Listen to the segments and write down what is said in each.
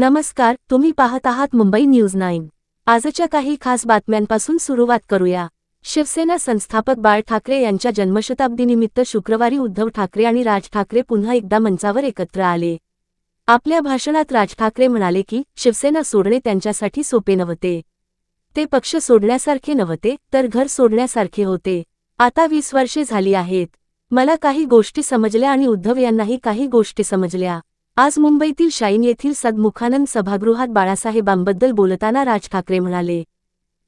नमस्कार तुम्ही पाहत आहात मुंबई न्यूज नाईन. आजच्या काही खास बातम्यांपासून सुरुवात करूया. शिवसेना संस्थापक बाळ ठाकरे यांच्या जन्मशताब्दीनिमित्त शुक्रवारी उद्धव ठाकरे आणि राज ठाकरे पुन्हा एकदा मंचावर एकत्र आले. आपल्या भाषणात राज ठाकरे म्हणाले की शिवसेना सोडणे त्यांच्यासाठी सोपे नव्हते. ते पक्ष सोडण्यासारखे नव्हते तर घर सोडण्यासारखे होते. आता वीस वर्षे झाली आहेत. मला काही गोष्टी समजल्या आणि उद्धव यांनाही काही गोष्टी समजल्या. आज मुंबईतील शाईन येथील सदमुखानंद सभागृहात बाळासाहेबांबद्दल बोलताना राज ठाकरे म्हणाले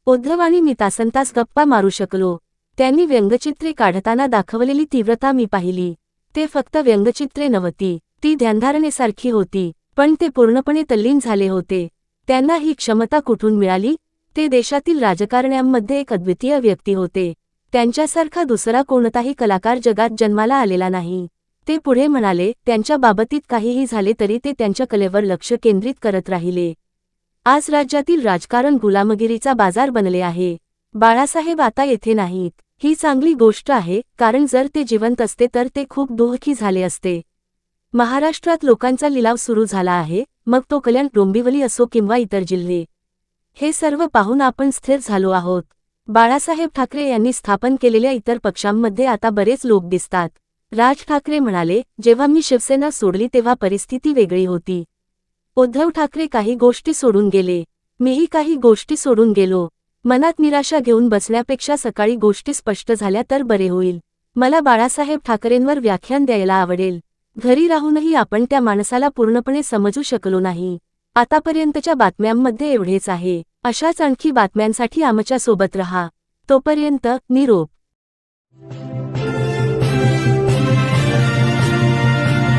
उद्धव आणि मी तासनतास गप्पा मारू शकलो. त्यांनी व्यंगचित्रे काढताना दाखवलेली तीव्रता मी पाहिली. ते फक्त व्यंगचित्रे नव्हती ती ध्यानधारणेसारखी होती पण ते पूर्णपणे तल्लीन झाले होते. त्यांना ही क्षमता कुठून मिळाली? ते देशातील राजकारण्यांमध्ये एक अद्वितीय व्यक्ती होते. त्यांच्यासारखा दुसरा कोणताही कलाकार जगात जन्माला आलेला नाही. ते पुढे म्हणाले त्यांच्या बाबतीत काहीही झाले तरी ते त्यांच्या कलेवर लक्ष केंद्रित करत राहिले. आज राज्यातील राजकारण गुलामगिरीचा बाजार बनले आहे. बाळासाहेब आता येथे नाहीत. ही चांगली गोष्ट आहे कारण जर ते जिवंत असते तर ते खूप दुःखी झाले असते. महाराष्ट्रात लोकांचा लिलाव सुरू झाला आहे मग तो कल्याण डोंबिवली असो किंवा इतर जिल्हे. हे सर्व पाहून आपण स्थिर झालो आहोत. बाळासाहेब ठाकरे यांनी स्थापन केलेल्या इतर पक्षांमध्ये आता बरेच लोक दिसतात. राज ठाकरे म्हणाले जेव्हा मी शिवसेना सोडली तेव्हा परिस्थिती वेगळी होती. उद्धव ठाकरे काही गोष्टी सोडून गेले. मीही काही गोष्टी सोडून गेलो. मनात निराशा घेऊन बसण्यापेक्षा सकाळी गोष्टी स्पष्ट झाल्या तर बरे होईल. मला बाळासाहेब ठाकरेंवर व्याख्यान द्यायला आवडेल. घरी राहूनही आपण त्या माणसाला पूर्णपणे समजू शकलो नाही. आतापर्यंतच्या बातम्यांमध्ये एवढेच आहे. अशाच आणखी बातम्यांसाठी आमच्यासोबत रहा. तोपर्यंत निरोप.